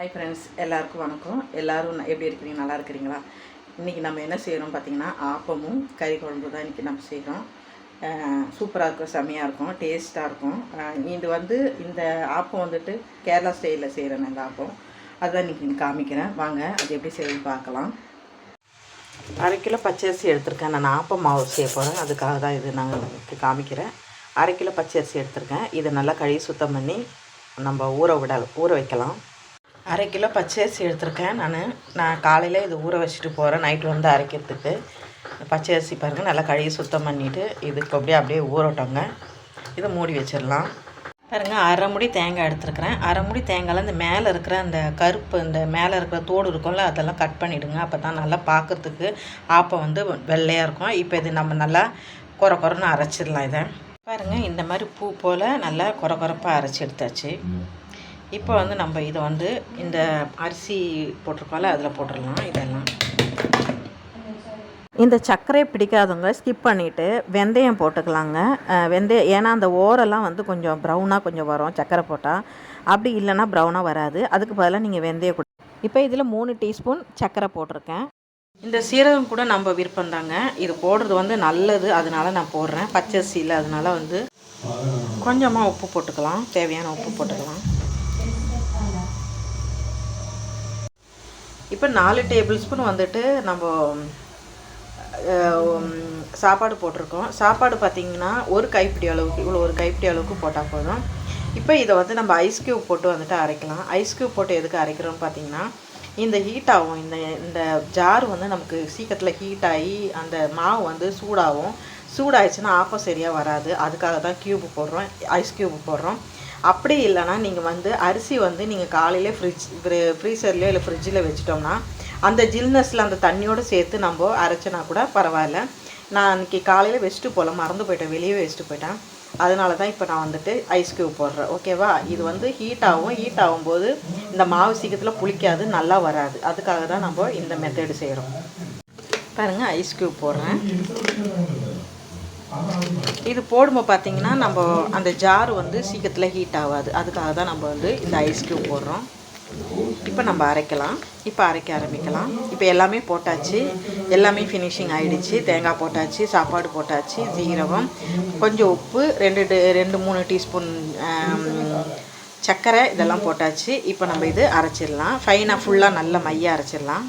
Hi friends எல்லாருக்கும் வணக்கம். எல்லோரும் எப்படி இருக்கிறீங்க? நல்லா இருக்கிறீங்களா? இன்றைக்கி நம்ம என்ன செய்கிறோம் பார்த்தீங்கன்னா ஆப்பமும் கறி குழம்பு தான் இன்றைக்கி நம்ம செய்கிறோம் சூப்பராக இருக்கும் செம்மையாக இருக்கும் டேஸ்ட்டாக இருக்கும். இது வந்து இந்த ஆப்பம் வந்துட்டு கேரளா ஸ்டைலில் செய்கிறேன் இந்த ஆப்பம். அதுதான் இன்றைக்கி காமிக்கிறேன். வாங்க அது எப்படி செய்யுது பார்க்கலாம். அரை கிலோ பச்சரிசி எடுத்திருக்கேன். நான் ஆப்பம் மாவு செய்ய போகிறேன் அதுக்காக தான் இது நாங்கள் காமிக்கிறேன். அரை கிலோ பச்சரிசி எடுத்திருக்கேன். இதை நல்லா கழுவி சுத்தம் பண்ணி நம்ம ஊற விட ஊற வைக்கலாம். அரை கிலோ பச்சரிசி எடுத்திருக்கேன் நான். நான் காலையில் இது ஊற வச்சுட்டு போகிறேன் நைட்டு வந்து அரைக்கிறதுக்கு. பச்சரிசி பாருங்கள் நல்லா கழுவி சுத்தம் பண்ணிவிட்டு இதுக்கு அப்படியே அப்படியே ஊறட்டோங்க. இதை மூடி வச்சிடலாம். பாருங்கள் அரை முடி தேங்காய் எடுத்துருக்கிறேன். அரை முடி தேங்காயில் இந்த மேலே இருக்கிற அந்த கருப்பு இந்த மேலே இருக்கிற தோடு இருக்கும்ல அதெல்லாம் கட் பண்ணிவிடுங்க அப்போ தான் நல்லா பார்க்கறதுக்கு ஆப்பம் வந்து வெள்ளையாக இருக்கும். இப்போ இது நம்ம நல்லா குறை குறைன்னு அரைச்சிடலாம் இதை. பாருங்கள் இந்த மாதிரி பூ போல் நல்லா குறை குறைப்பாக அரைச்சி எடுத்தாச்சு. இப்போ வந்து நம்ம இதை வந்து இந்த அரிசி போட்டிருக்கோம்ல அதில் போட்டுடலாம். இதெல்லாம். இந்த சர்க்கரை பிடிக்காதவங்க ஸ்கிப் பண்ணிவிட்டு வெந்தயம் போட்டுக்கலாங்க. வெந்தயம் ஏன்னா அந்த ஓரெல்லாம் வந்து கொஞ்சம் ப்ரௌனாக கொஞ்சம் வரும் சர்க்கரை போட்டால் அப்படி இல்லைன்னா ப்ரௌனாக வராது. அதுக்கு பதிலாக நீங்கள் வெந்தயம் கொடு இப்போ இதில் மூணு டீஸ்பூன் சர்க்கரை போட்டிருக்கேன். இந்த சீரகம் கூட நம்ம விருப்பம் தாங்க. இது போடுறது வந்து நல்லது அதனால நான் போடுறேன். பச்சரிசியில் அதனால வந்து கொஞ்சமாக உப்பு போட்டுக்கலாம். தேவையான உப்பு போட்டுக்கலாம். இப்போ நாலு டேபிள் ஸ்பூன் வந்துட்டு நம்ம சாப்பாடு போட்டிருக்கோம். சாப்பாடு பார்த்திங்கன்னா ஒரு கைப்பிடி அளவுக்கு இவ்வளோ ஒரு கைப்பிடி அளவுக்கு போட்டால் போதும். இப்போ இதை வந்து நம்ம ஐஸ் க்யூப் போட்டு வந்துட்டு அரைக்கலாம். ஐஸ் க்யூப் போட்டு எதுக்கு அரைக்கிறோம்னு பார்த்தீங்கன்னா இந்த ஹீட் ஆகும். இந்த இந்த ஜார் வந்து நமக்கு சீக்கிரத்தில் ஹீட் ஆகி அந்த மாவு வந்து சூடாகும். சூடாயிடுச்சுன்னா ஆப்பம் சரியாக வராது. அதுக்காக தான் க்யூப் போடுறோம். ஐஸ் க்யூப் போடுறோம். அப்படி இல்லைன்னா நீங்கள் வந்து அரிசி வந்து நீங்கள் காலையிலே ஃப்ரிட்ஜ் ஃப்ரீசர்லேயோ இல்லை ஃப்ரிட்ஜில் வச்சிட்டோம்னா அந்த ஜில்னஸில் அந்த தண்ணியோடு சேர்த்து நம்ம அரைச்சினா கூட பரவாயில்ல. நான் அன்றைக்கி காலையில் வச்சுட்டு போகல மறந்து போயிட்டேன் வெளியே வச்சுட்டு போயிட்டேன். அதனால தான் இப்போ நான் வந்துட்டு ஐஸ் க்யூப் போடுறேன் ஓகேவா இது வந்து ஹீட் ஆகும். ஹீட் ஆகும்போது இந்த மாவு சீக்கிரத்தில் புளிக்காது நல்லா வராது. அதுக்காக தான் நம்ம இந்த மெத்தடு செய்கிறோம் பாருங்கள் ஐஸ் க்யூப் போடுறேன். இது போடும்போது பார்த்தீங்கன்னா நம்ம அந்த ஜார் வந்து சீக்கிரத்தில் ஹீட் ஆகாது. அதுக்காக தான் நம்ம வந்து இந்த ஐஸ் க்யூப் போடுறோம். இப்போ நம்ம அரைக்கலாம். இப்போ அரைக்க ஆரம்பிக்கலாம். இப்போ எல்லாமே போட்டாச்சு. எல்லாமே ஃபினிஷிங் ஆகிடுச்சு தேங்காய் போட்டாச்சு சாப்பாடு போட்டாச்சு ஜீரகம் கொஞ்சம் உப்பு ரெண்டு ரெண்டு மூணு டீஸ்பூன் சர்க்கரை இதெல்லாம் போட்டாச்சு. இப்போ நம்ம இது அரைச்சிடலாம். ஃபைனாக ஃபுல்லாக நல்ல மையாக அரைச்சிடலாம்.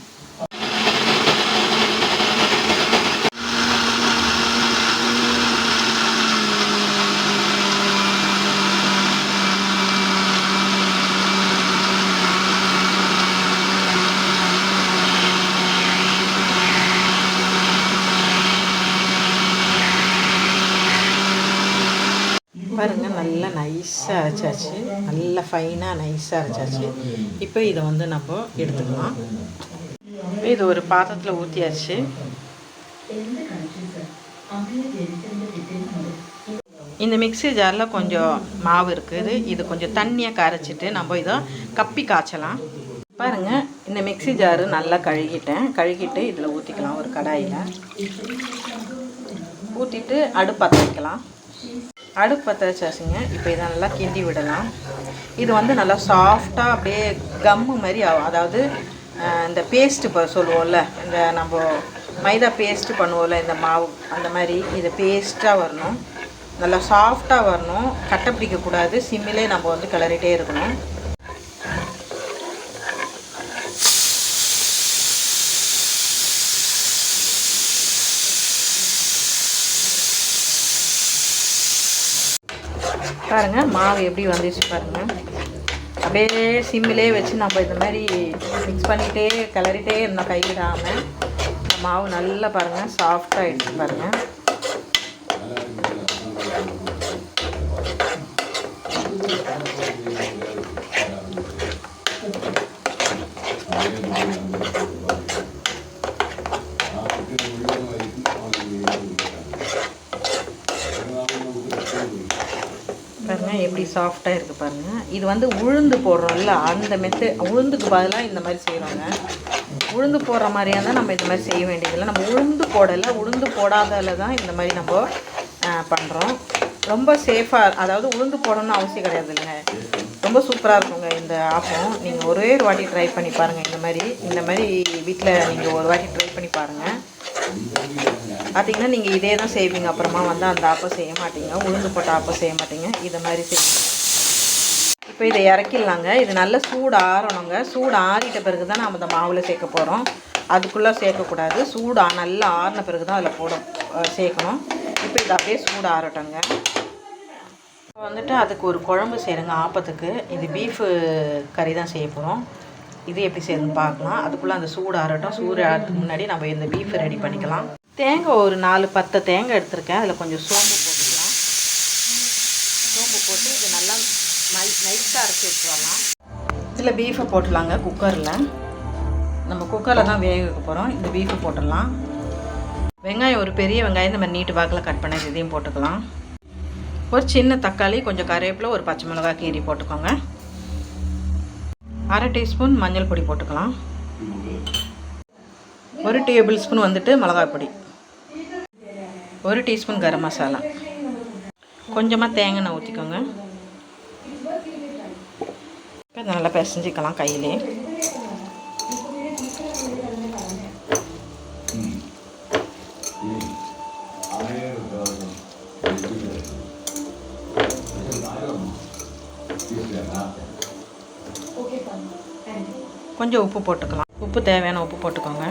பாருங்க நல்லா நைஸாக அரைச்சாச்சு. நல்லா ஃபைனாக நைஸாக அரைச்சாச்சு. இப்போ இதை வந்து நம்ம எடுத்துக்கலாம். இது ஒரு பாத்திரத்தில் ஊற்றியாச்சு இந்த மிக்ஸி ஜாரில் கொஞ்சம் மாவு இருக்குது. இது கொஞ்சம் தண்ணியாக கரைச்சிட்டு நம்ம இதை கப்பி காய்ச்சலாம். பாருங்கள் இந்த மிக்ஸி ஜாரு நல்லா கழுகிட்டேன். கழுகிட்டு இதில் ஊற்றிக்கலாம் ஒரு கடாயில். ஊற்றிட்டு அடுப்பு வைக்கலாம். அடுப்பு பற்ற வச்சாச்சுங்க. இப்போ இதை நல்லா கிண்டி விடலாம். இது வந்து நல்லா சாஃப்டாக அப்படியே கம்மு மாதிரி ஆகும். அதாவது இந்த பேஸ்ட்டு இப்போ சொல்லுவோம்ல இந்த நம்ம மைதா பேஸ்ட்டு பண்ணுவோம்ல இந்த மாவு அந்த மாதிரி இது பேஸ்ட்டாக வரணும். நல்லா சாஃப்டாக வரணும். கட்டை பிடிக்கக்கூடாது. சிம்மிலே நம்ம வந்து கிளறிட்டே இருக்கணும். பாருங்கள் மாவு எப்படி வந்துச்சு பாருங்கள் அப்படியே சிம்மிலே வச்சு நம்ம இந்த மாதிரி மிக்ஸ் பண்ணிகிட்டே கிளறிட்டே இருந்தோம் கைவிடாமல் மாவு நல்லா பாருங்கள் சாஃப்டாகிடுச்சு பாருங்கள் பாருங்கள் எப்படி சாஃப்டாக இருக்குது பாருங்கள் இது வந்து உளுந்து போடுறோம்ல அந்த மெத்து உளுந்துக்கு பதிலாக இந்த மாதிரி செய்கிறோங்க உளுந்து போடுற மாதிரியா இருந்தால் நம்ம இந்த மாதிரி செய்ய வேண்டியதில்லை நம்ம உளுந்து போடலை உளுந்து போடாதால தான் இந்த மாதிரி நம்ம பண்ணுறோம் ரொம்ப சேஃபாக அதாவது உளுந்து போடணும்னு அவசியம் கிடையாது இல்லைங்க. ரொம்ப சூப்பராக இருக்குங்க இந்த ஆப்பம். நீங்கள் ஒரே ஒரு வாட்டி ட்ரை பண்ணி பாருங்கள் இந்த மாதிரி இந்த மாதிரி வீட்டில் நீங்கள் ஒரு வாட்டி ட்ரை பண்ணி பாருங்கள் பார்த்தீங்கன்னா நீங்கள் இதே தான் செய்வீங்க. அப்புறமா வந்து அந்த ஆப்பம் செய்ய மாட்டீங்க. உளுந்து போட்ட ஆப்பம் செய்ய மாட்டீங்க. இதை மாதிரி செய்வீங்க. இப்போ இதை இறக்கிடலாங்க. இது நல்லா சூடு ஆறணுங்க. சூடு ஆறிட்ட பிறகு தான் நம்ம இந்த மாவில் சேர்க்க போகிறோம் அதுக்குள்ளே சேர்க்கக்கூடாது. சூடு நல்லா ஆறின பிறகு தான் அதில் போட சேர்க்கணும். இப்போ இது அப்படியே சூடு ஆறட்டோங்க. இப்போ வந்துட்டு அதுக்கு ஒரு குழம்பு செய்கிறேங்க ஆப்பத்துக்கு. இது பீஃபு கறி தான் செய்ய போகிறோம் இது எப்படி செய்யணும்னு பார்க்கலாம். அதுக்குள்ளே அந்த சூடு ஆறட்டும். சூடு ஆறதுக்கு முன்னாடி நம்ம இந்த பீஃப் ரெடி பண்ணிக்கலாம். தேங்காய் ஒரு நாலு பத்து தேங்காய் எடுத்திருக்கேன். அதில் கொஞ்சம் சோம்பு போட்டுக்கலாம். சோம்பு போட்டு இது நல்லா நை நைஸாக அரைச்சி வச்சு இதில் பீஃபை போட்டுடலாங்க குக்கரில். நம்ம குக்கரில் தான் வேக வைக்க போகிறோம் இந்த பீஃபை போட்டுடலாம். வெங்காயம் ஒரு பெரிய வெங்காயம் இந்த மாதிரி நீட்டு வாக்கில் கட் பண்ணி இதையும் போட்டுக்கலாம். ஒரு சின்ன தக்காளி கொஞ்சம் கருவேப்பிலை ஒரு பச்சை மிளகாய் கீரி போட்டுக்கோங்க. அரை டீஸ்பூன் மஞ்சள் பொடி போட்டுக்கலாம். ஒரு டேபிள் ஸ்பூன் வந்துட்டு மிளகாய் பொடி. ஒரு டீஸ்பூன் கரம் மசாலா. கொஞ்சமாக தேங்காய் எண்ணெய் ஊற்றிக்கோங்க இப்போ நல்லா பிசைஞ்சிக்கலாம் கையிலே. கொஞ்சம் உப்பு போட்டுக்கலாம். உப்பு தேவையான உப்பு போட்டுக்கோங்க.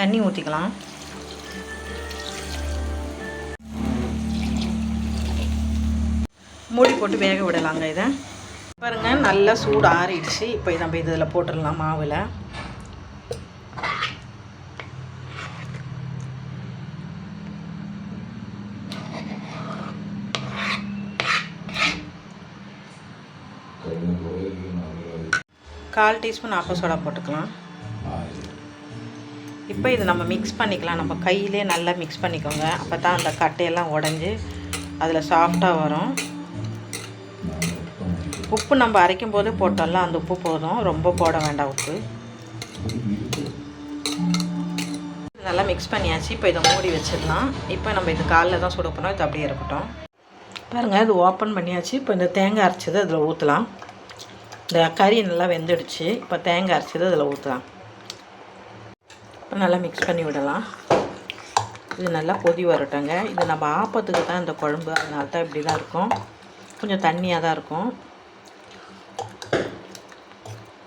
தண்ணி ஊற்றிக்கலாம் மூடி போட்டு வேக விடலாங்க இதை. பாருங்கள் நல்லா சூடு ஆறிடுச்சு. இப்போ நம்ம இதில் போட்டுடலாம் மாவில். கால் டீஸ்பூன் ஆப்ப சோடா போட்டுக்கலாம். இப்போ இது நம்ம மிக்ஸ் பண்ணிக்கலாம். நம்ம கையிலே நல்லா மிக்ஸ் பண்ணிக்கோங்க. அப்போ தான் அந்த கட்டையெல்லாம் உடஞ்சி அதில் சாஃப்டாக வரும். உப்பு நம்ம அரைக்கும் போது போட்டோம்ல அந்த உப்பு போதும். ரொம்ப போட வேண்டாம் உப்பு. நல்லா மிக்ஸ் பண்ணியாச்சு. இப்போ இதை மூடி வச்சிடலாம். இப்போ நம்ம இது காலில் தான் சுட போனோம் இது அப்படியே இருக்கட்டும். பாருங்கள் இது ஓப்பன் பண்ணியாச்சு. இப்போ இந்த தேங்காய் அரைச்சது அதில் ஊற்றலாம் இந்த கறி நல்லா வெந்துடுச்சு. இப்போ தேங்காய் அரைச்சது அதில் ஊற்றலாம் இப்போ நல்லா மிக்ஸ் பண்ணி விடலாம். இது நல்லா கொதி வரட்டுங்க இது நம்ம ஆப்பத்துக்கு தான் இந்த குழம்பு. அதனால தான் இப்படி தான் இருக்கும். கொஞ்சம் தண்ணியாக தான் இருக்கும்.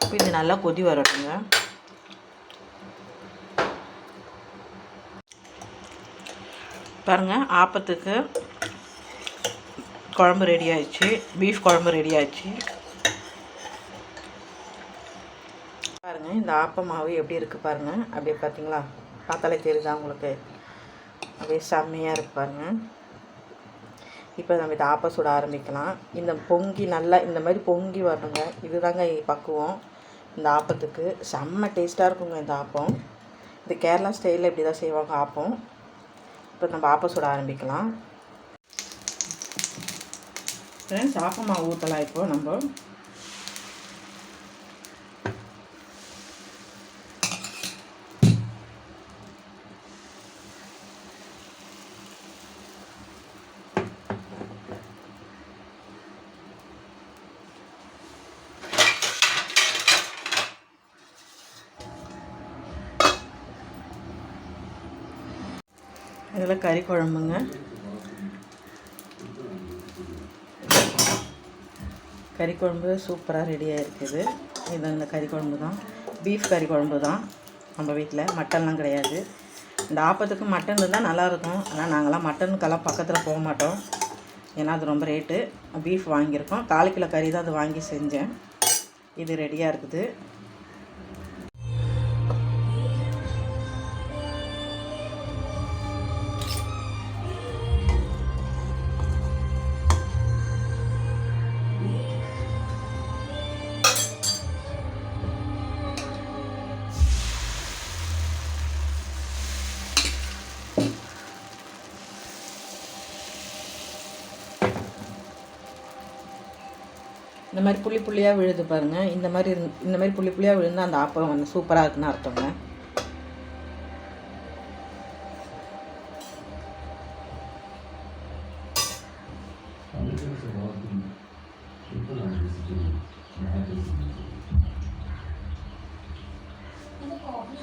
இப்போ இது நல்லா கொதி வரட்டுங்க பாருங்கள் ஆப்பத்துக்கு குழம்பு ரெடி ஆயிடுச்சு. பீஃப் குழம்பு ரெடி ஆயிடுச்சு பாருங்கள் இந்த ஆப்பமாவு எப்படி இருக்குது பாருங்கள் அப்படியே பார்த்தீங்களா பார்த்தாலே தெரியுதா உங்களுக்கு? அப்படியே செம்மையாக இருக்கு பாருங்கள் இப்போ நம்ம இதை ஆப்ப சுட ஆரம்பிக்கலாம். இந்த பொங்கி நல்லா இந்த மாதிரி பொங்கி வரணுங்க. இதுதாங்க பக்குவம். இந்த ஆப்பத்துக்கு செம்ம டேஸ்ட்டாக இருக்குங்க இந்த ஆப்பம். இது கேரளா ஸ்டைலில் இப்படி தான் செய்வாங்க ஆப்பம். இப்போ நம்ம ஆப்ப சுட ஆரம்பிக்கலாம். ஃப்ரெண்ட்ஸ் ஆப்பமாக மாவு ஊற்றலாம் இப்போது நம்ம. இதில் கறி குழம்புங்க. கறி குழம்பு சூப்பராக ரெடியாக இருக்குது இது இந்த கறி குழம்பு தான். பீஃப் கறி குழம்பு தான் நம்ம வீட்டில். மட்டன்லாம் கிடையாது. இந்த ஆப்பத்துக்கு மட்டன் இருந்தால் நல்லாயிருக்கும். ஆனால் நாங்களாம் மட்டனுக்கெல்லாம் பக்கத்தில் போக மாட்டோம். ஏன்னா அது ரொம்ப ரேட்டு. பீஃப் வாங்கியிருக்கோம். கால் கிலோ கறி தான் அது வாங்கி செஞ்சேன். இது ரெடியாக இருக்குது. இந்த மாதிரி புளி புள்ளியாக விழுது பாருங்கள் இந்த மாதிரி இந்த மாதிரி புளி புள்ளியாக விழுந்தால் அந்த ஆப்பம் வந்து சூப்பராக இருக்குன்னு அர்த்தங்க. இந்த காஃபி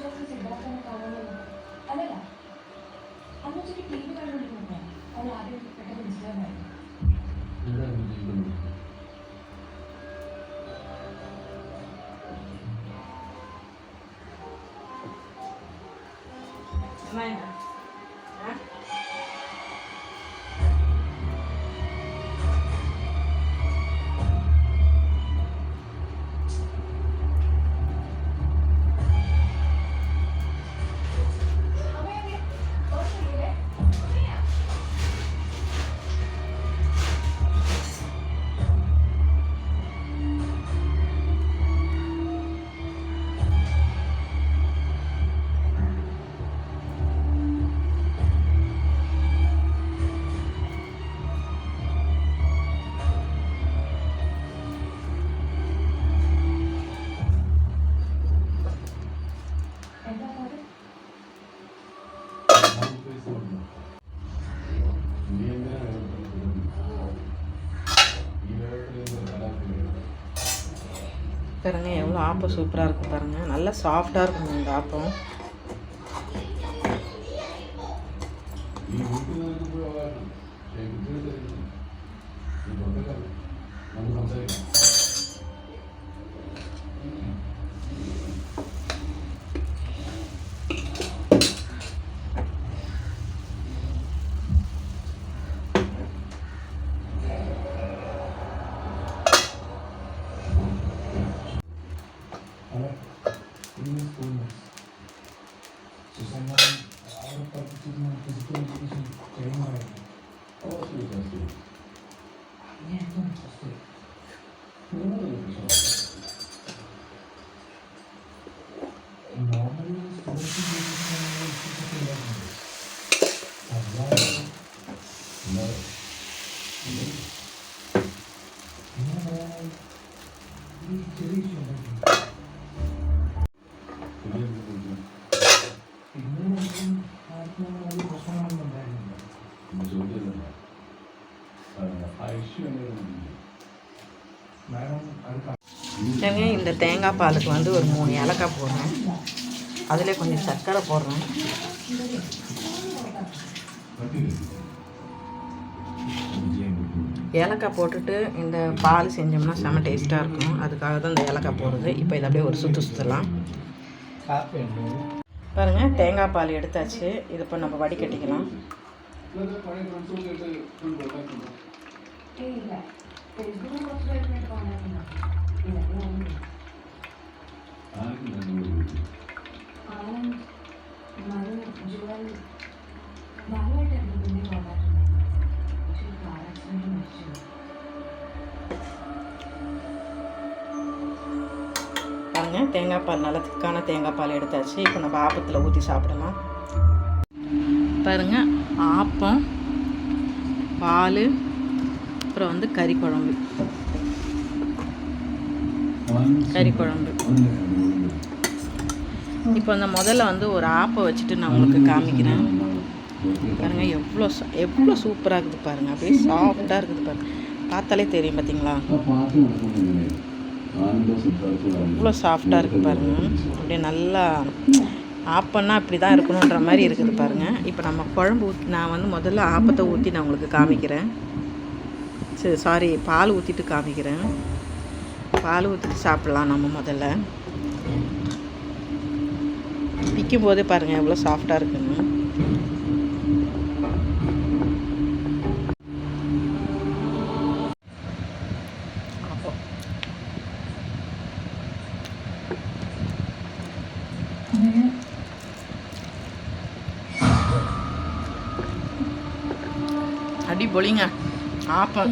எவ்வளோ ஆப்பம் சூப்பராக இருக்கும் பாருங்கள் நல்லா சாஃப்டாக இருக்கும் இந்த ஆப்பம். Susana aqui ஏங்க இந்த தேங்காய் பாலுக்கு வந்து ஒரு மூணு ஏலக்காய் போடுறேன். அதில் கொஞ்சம் சர்க்கரை போடுறேன். ஏலக்காய் போட்டுட்டு இந்த பால் செஞ்சோம்னா செம்ம டேஸ்ட்டாக இருக்கும். அதுக்காக தான் இந்த ஏலக்காய் போடுறது. இப்போ இதை அப்படியே ஒரு சுற்று சுற்றலாம் பாருங்கள் தேங்காய் பால் எடுத்தாச்சு. இது இப்போ நம்ம வடிகட்டிக்கலாம் இல்லை பாருங்க தேங்காய் பால் நல்லா திக்கான தேங்காய் பால் எடுத்தாச்சு. இப்போ நம்ம ஆப்பத்தில் ஊற்றி சாப்பிடலாம். பாருங்கள் ஆப்பம் பால் அப்புறம் வந்து கறி குழம்பு. கறி குழம்பு. இப்போ அந்த முதல்ல வந்து ஒரு ஆப்பை வச்சுட்டு நான் உங்களுக்கு காமிக்கிறேன். பாருங்கள் எவ்வளோ சா- எவ்வளோ சூப்பராக இருக்குது பாருங்கள் அப்படியே சாஃப்டாக இருக்குது பாருங்கள் பார்த்தாலே தெரியும் பார்த்தீங்களா எவ்வளோ சாஃப்டாக இருக்குது பாருங்கள் அப்படியே நல்லா ஆப்பன்னா இப்படி தான் இருக்கணுன்ற மாதிரி இருக்குது பாருங்கள் இப்போ நம்ம குழம்பு ஊற்றி நான் வந்து முதல்ல ஆப்பத்தை ஊற்றி நான் உங்களுக்கு காமிக்கிறேன். சரி சாரி பால் ஊற்றிட்டு காமிக்கிறேன். பால் ஊற்றிட்டு சாப்பிட்லாம் நம்ம முதல்ல. விற்கும் போதே பாருங்கள் எவ்வளோ சாஃப்டாக இருக்குன்னு. அடி பொலிங்க. ஆப்பம்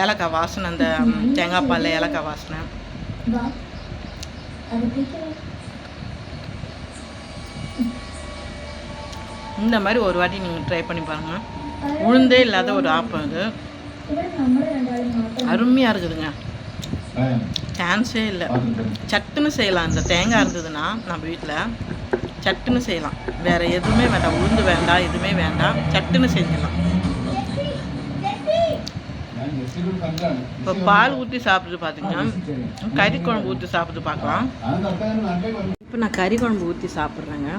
ஏலக்காய் வாசனை அந்த தேங்காய் பாலில் ஏலக்காய் வாசனை. இந்த மாதிரி ஒரு வாட்டி நீங்கள் ட்ரை பண்ணி பாருங்கள் உளுந்தே இல்லாத ஒரு ஆப்பம் இது அருமையாக இருக்குதுங்க. சான்ஸே இல்லை. சட்டுன்னு செய்யலாம். இந்த தேங்காய் இருந்ததுன்னா நம்ம வீட்டில் சட்டுன்னு செய்யலாம். வேறு எதுவுமே வேண்டாம். உளுந்து வேண்டாம் எதுவுமே வேண்டாம். சட்டுன்னு செஞ்சிடலாம். இப்போ பால் ஊற்றி சாப்பிட்டு பார்த்தீங்கன்னா கறி குழம்பு ஊற்றி சாப்பிட்டு பார்க்கலாம். இப்போ நான் கறி குழம்பு ஊற்றி சாப்பிட்றேங்க.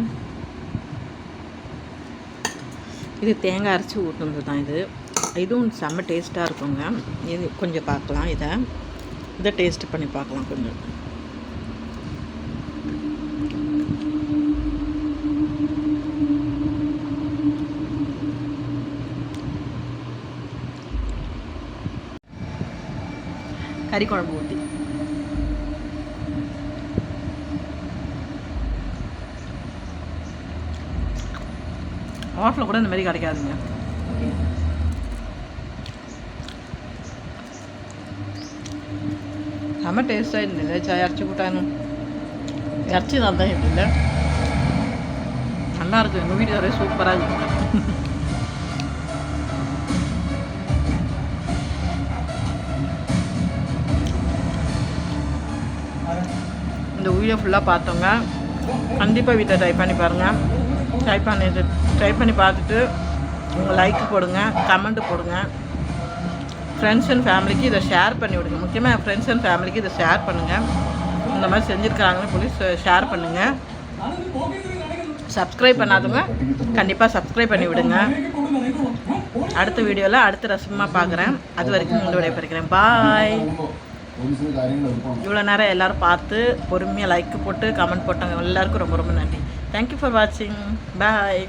இது தேங்காய் அரைச்சி ஊற்றுனது தான் இது. இதுவும் செம்ம டேஸ்ட்டாக இருக்குங்க. இது கொஞ்சம் பார்க்கலாம் இதை. இதை டேஸ்ட் பண்ணி பார்க்கலாம் கொஞ்சம். கறி குழம்பு ஊற்றி ஹோட்டலில் கூட இந்த மாதிரி கிடைக்காதுங்க. செம்ம டேஸ்ட்டாக இருந்தது. சாய் இறச்சி கூட்டானு இறச்சி தான் இல்லை நல்லா இருக்கு. எங்கள் வீட்டுக்காரே சூப்பராக இருக்கு வீடியோ ஃபுல்லாக பார்த்தோங்க. கண்டிப்பாக வீட்டை ட்ரை பண்ணி பாருங்கள் ட்ரை பண்ணிட்டு ட்ரை பண்ணி பார்த்துட்டு உங்கள் லைக் போடுங்க கமெண்ட் போடுங்க. ஃப்ரெண்ட்ஸ் அண்ட் ஃபேமிலிக்கு இதை ஷேர் பண்ணி விடுங்க. முக்கியமாக ஃப்ரெண்ட்ஸ் அண்ட் ஃபேமிலிக்கு இதை ஷேர் பண்ணுங்கள் இந்த மாதிரி செஞ்சுருக்காங்கன்னு சொல்லி ஷேர் பண்ணுங்கள் சப்ஸ்கிரைப் பண்ணாதவங்க கண்டிப்பாக சப்ஸ்கிரைப் பண்ணி விடுங்க. அடுத்த வீடியோவில் அடுத்த ரசமாக பார்க்குறேன். அது வரைக்கும் உங்களை விடைபெறுக்கிறேன் பாய் இவ்வளோ நேரம் எல்லோரும் பார்த்து பொறுமையாக லைக் போட்டு கமெண்ட் போட்டாங்க எல்லாருக்கும் ரொம்ப ரொம்ப நன்றி. தேங்க்யூ ஃபார் வாட்சிங் பாய்